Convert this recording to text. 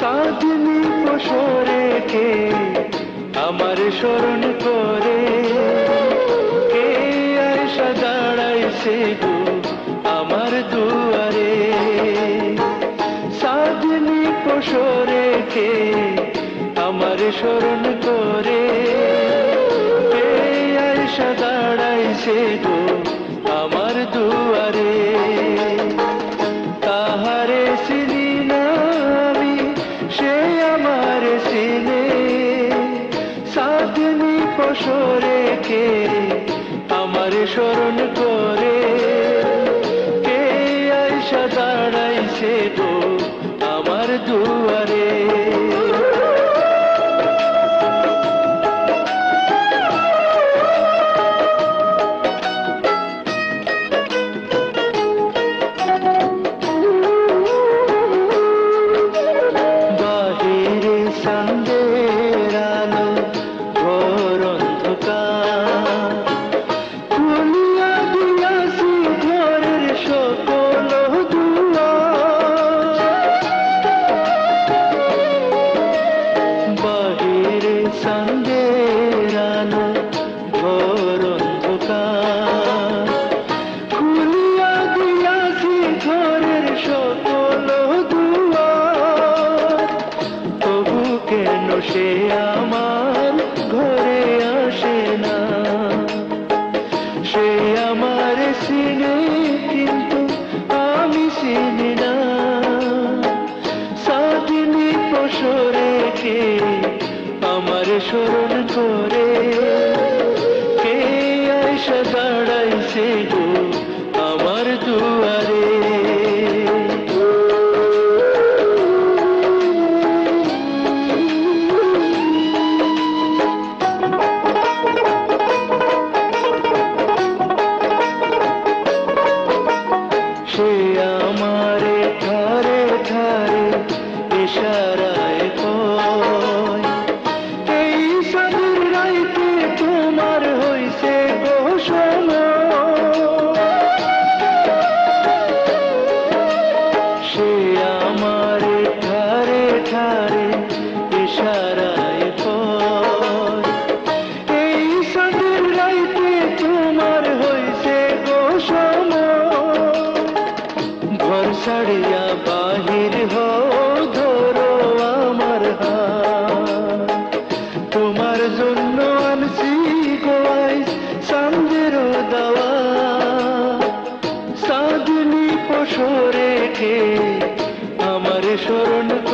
সাজনি পোষরেকে আমার স্মরণ করে? কে আয়সা দাঁড়াইছে গো আমার দুয়ারে? সাজনি পোষরেকে আমার স্মরণ করে? কে আয়সা দাঁড়াইছে গো আমার দুয়ারে? সাধনি কে আমার স্মরণ করে। কে আইসা দাঁড়াইছে গো আমার দুয়ারে? বাহিরে কেন সে আমার ঘরে আসে না। সে আমার সিনে কিন্তু আমি চিনি না। সাদিনী পশরে কে আমার স্মরণ করে? কে আয়সা দাঁড়াইছে গো? ইশারায় কয়, এই সাধুর রাইতে তোমার হইছে গো সে আমারে ধারে ধারে ইশারায় কয়, এই সাধুর রাইতে তোমার হইছে গো ঘর ছাড়িয়া স্মরণ করে